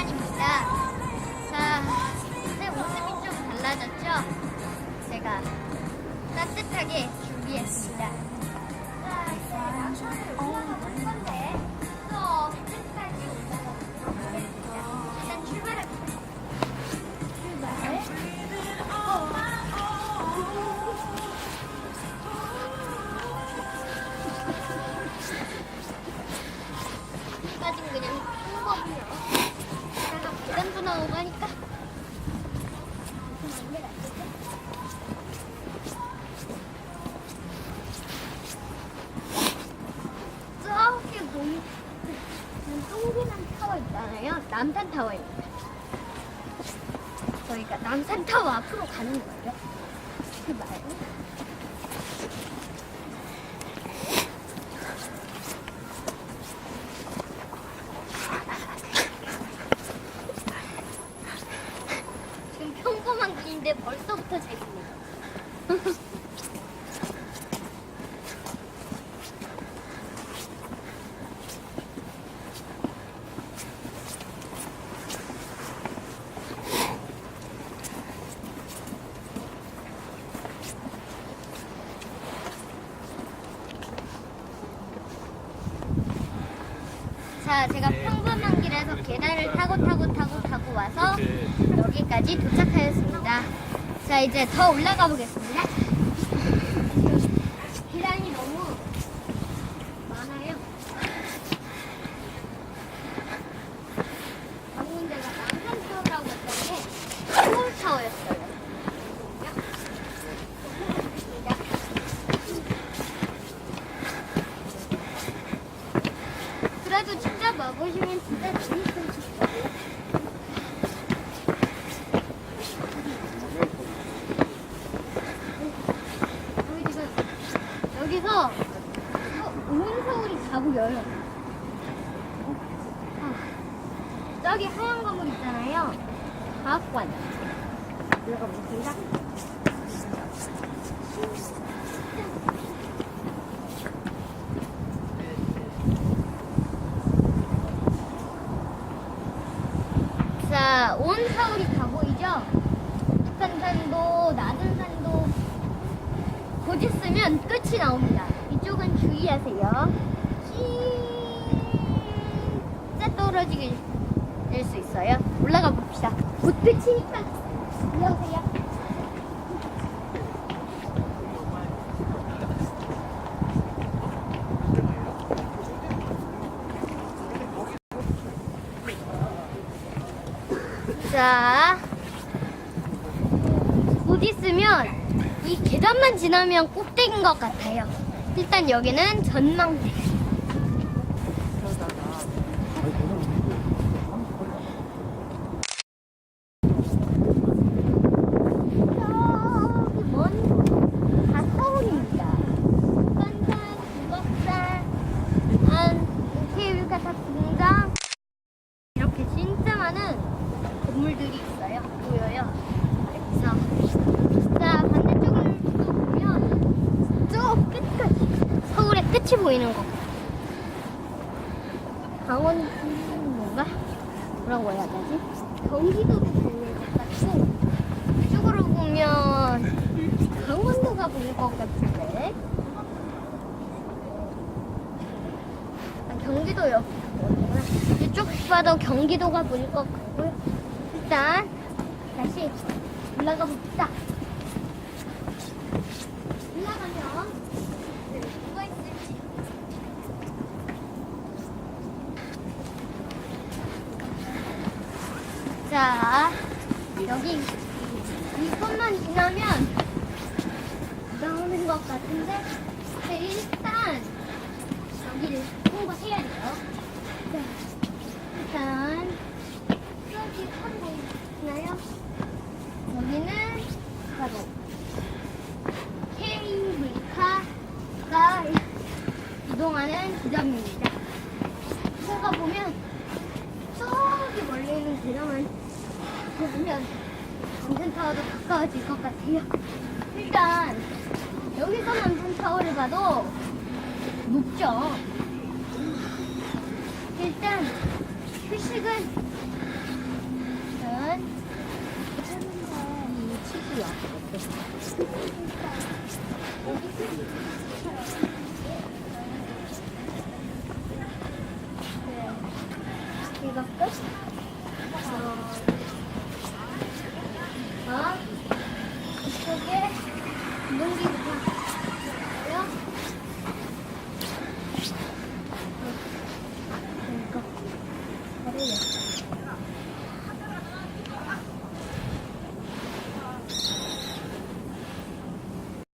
시간입니다. 자, 제 모습이 좀 달라졌죠? 제가 따뜻하게 준비했습니다. 그냥 나오고 하니까. 저기 보이 그 동그란 타워 있잖아요. 남산 타워입니다. 저희가 남산 타워 앞으로 가는 거예요. 출발. 지금 평범한 길인데 벌써부터 재밌네요. 자, 제가 평범한 길에서 계단을 타고 타고 타고 타고 와서 여기까지 도착하였습니다. 자, 이제 더 올라가 보겠습니다. 계단이 너무 많아요. 방금 제가 남산 타워라고 했던 게 서울 타워였어요. 그래도 진짜 먹으시면 진짜 재밌으실 거예요. 여기 지금 여기서 서- 온 서울이 다 보여요. 아, 저기 하얀 건물 있잖아요. 과학관. 들어가 보겠습니다. 자, 온 서울이 다 보이죠? 북한 산도, 나든산도 곧 있으면 끝이 나옵니다. 이쪽은 주의하세요. 떨어지게 될 수 있어요. 올라가 봅시다. 곧 끝이니까. 올라오세요. 자, 곧 있으면 이 계단만 지나면 꼭대기인 것 같아요. 일단 여기는 전망대. 저기 먼, 다 서울입니다. 북한산, 북악산, 안, 케이블카 공장, 이렇게 진짜 많은 건물들이 있어요. 보여요. 그래서 자 반대쪽을 또 보면 저 끝까지 서울의 끝이 보이는 거. 강원 뭔가 뭐라고 해야 되지? 경기도도 같고 이쪽으로 보면 강원도가 보일 것 같은데. 아, 경기도 옆 이쪽 봐도 경기도가 보일 것 같고요. 일단 다시 올라가 봅시다. 올라가면 네, 뭐가 있을지. 자, 여기 이것만 지나면 나오는 것 같은데 네, 일단 여기를 통과해야 돼요. 자, 일단 여기 산 보이시나요? 여기는 바로 케이블카가 이동하는 지점입니다. 제가 보면 저기 멀리 있는 지점을 보면 남산타워도 가까워질 것 같아요. 일단 여기서 남산타워를 봐도 높죠. 휴식은 은 이 치즈야.